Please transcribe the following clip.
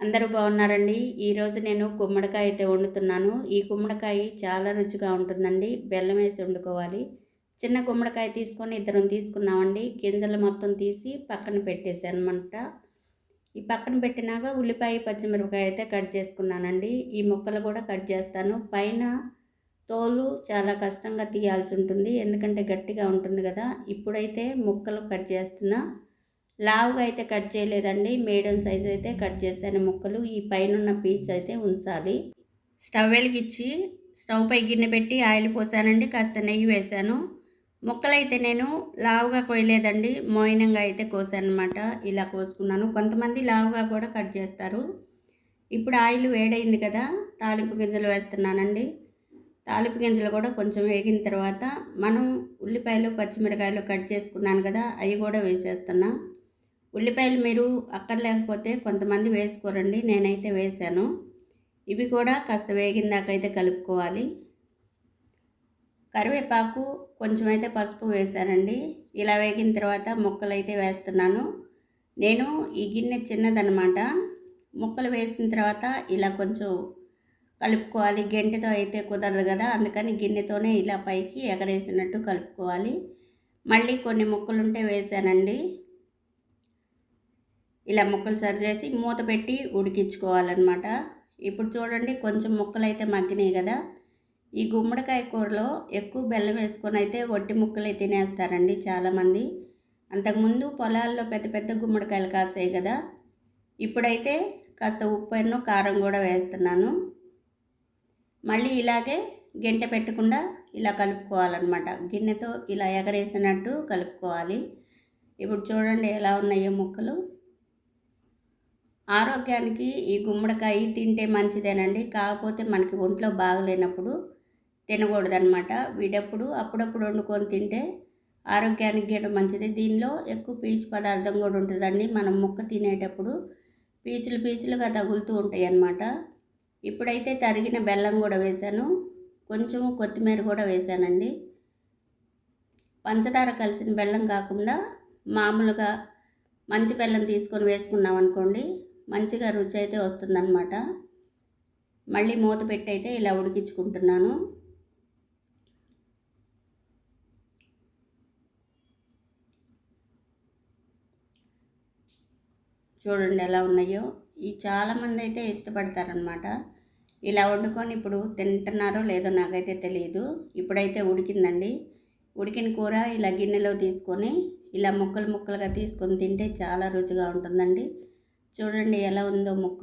అందరూ బాగున్నారండి. ఈరోజు నేను గుమ్మడికాయ అయితే వండుతున్నాను. ఈ గుమ్మడికాయ చాలా రుచిగా ఉంటుందండి. బెల్లం వేసి వండుకోవాలి. చిన్న గుమ్మడికాయ తీసుకొని ఇద్దరం తీసుకున్నామండి. గింజలు మొత్తం తీసి పక్కన పెట్టేసానమాట ఈ పక్కన పెట్టినాక ఉల్లిపాయ పచ్చిమిరపకాయ అయితే కట్ చేసుకున్నానండి. ఈ ముక్కలు కూడా కట్ చేస్తాను. పైన తోలు చాలా కష్టంగా తీయాల్సి ఉంటుంది. ఎందుకంటే గట్టిగా ఉంటుంది కదా. ఇప్పుడైతే ముక్కలు కట్ చేస్తున్నా. లావుగా అయితే కట్ చేయలేదండి. మీడియం సైజ్ అయితే కట్ చేశాను ముక్కలు. ఈ పైన ఉన్న పీచ్ అయితే ఉంచాలి. స్టవ్ వెలిగించి స్టవ్ పై గిన్నె పెట్టి ఆయిల్ పోసానండి. కాస్త నెయ్యి వేశాను ముక్కలైతే నేను లావుగా కోయలేదండి. మోయినంగా అయితే కోసాను అనమాట ఇలా కోసుకున్నాను. కొంతమంది లావుగా కూడా కట్ చేస్తారు. ఇప్పుడు ఆయిల్ వేడైంది కదా తాలింపు గింజలు వేస్తున్నానండి. తాలింపు గింజలు కూడా కొంచెం వేగిన తర్వాత మనం ఉల్లిపాయలు పచ్చిమిరకాయలు కట్ చేసుకున్నాను కదా అవి కూడా వేసేస్తున్నా. ఉల్లిపాయలు మీరు అక్కర్లేకపోతే కొంతమంది వేసుకోరండి నేనైతే వేసాను ఇవి కూడా కాస్త వేగిందాకైతే కలుపుకోవాలి. కరివేపాకు కొంచెం అయితే పసుపు వేసానండి ఇలా వేగిన తర్వాత ముక్కలు అయితే వేస్తున్నాను. నేను ఈ గిన్నె చిన్నదనమాట ముక్కలు వేసిన తర్వాత ఇలా కొంచెం కలుపుకోవాలి. గెంటెతో అయితే కుదరదు కదా అందుకని గిన్నెతోనే ఇలా పైకి ఎగరేసినట్టు కలుపుకోవాలి. మళ్ళీ కొన్ని ముక్కలుంటే వేశానండి. వేసానండి ఇలా ముక్కలు సరిచేసి మూత పెట్టి ఉడికించుకోవాలన్నమాట. ఇప్పుడు చూడండి కొంచెం ముక్కలు అయితే మగ్గినాయి కదా. ఈ గుమ్మడికాయ కూరలో ఎక్కువ బెల్లం వేసుకొని అయితే వట్టి ముక్కలు తినేస్తారండి చాలామంది. అంతకుముందు పొలాల్లో పెద్ద పెద్ద గుమ్మడికాయలు కాసాయి కదా. ఇప్పుడైతే కాస్త ఉప్పు కారం కూడా వేస్తున్నాను. మళ్ళీ ఇలాగే గింటె పెట్టకుండా ఇలా కలుపుకోవాలన్నమాట. గిన్నెతో ఇలా ఎగరేసినట్టు కలుపుకోవాలి. ఇప్పుడు చూడండి ఎలా ఉన్నాయో ముక్కలు. ఆరోగ్యానికి ఈ గుమ్మడికాయ తింటే మంచిదేనండి. కాకపోతే మనకి ఒంట్లో బాగలేనప్పుడు తినకూడదనమాట వీడప్పుడు అప్పుడప్పుడు వండుకొని తింటే ఆరోగ్యానికి కూడా మంచిది. దీనిలో ఎక్కువ పీచు పదార్థం కూడా ఉంటుందండి. మనం ముక్క తినేటప్పుడు పీచులు పీచులుగా తగులుతూ ఉంటాయి అన్నమాట ఇప్పుడైతే తరిగిన బెల్లం కూడా వేశాను. కొంచెం కొత్తిమీర కూడా వేశానండి. పంచదార కలిసిన బెల్లం కాకుండా మామూలుగా మంచి బెల్లం తీసుకొని వేసుకున్నాం అనుకోండి మంచిగా రుచి అయితే వస్తుందన్నమాట. మళ్ళీ మూత పెట్టి అయితే ఇలా ఉడికించుకుంటున్నాను. చూడండి ఎలా ఉన్నాయో. ఈ చాలామంది అయితే ఇష్టపడతారనమాట ఇలా వండుకొని ఇప్పుడు తింటున్నారో లేదో నాకైతే తెలియదు ఇప్పుడైతే ఉడికిందండి. ఉడికిన కూర ఇలా గిన్నెలో తీసుకొని ఇలా ముక్కలు ముక్కలుగా తీసుకొని తింటే చాలా రుచిగా ఉంటుందండి. చూడండి ఎలా ఉందో ముక్క.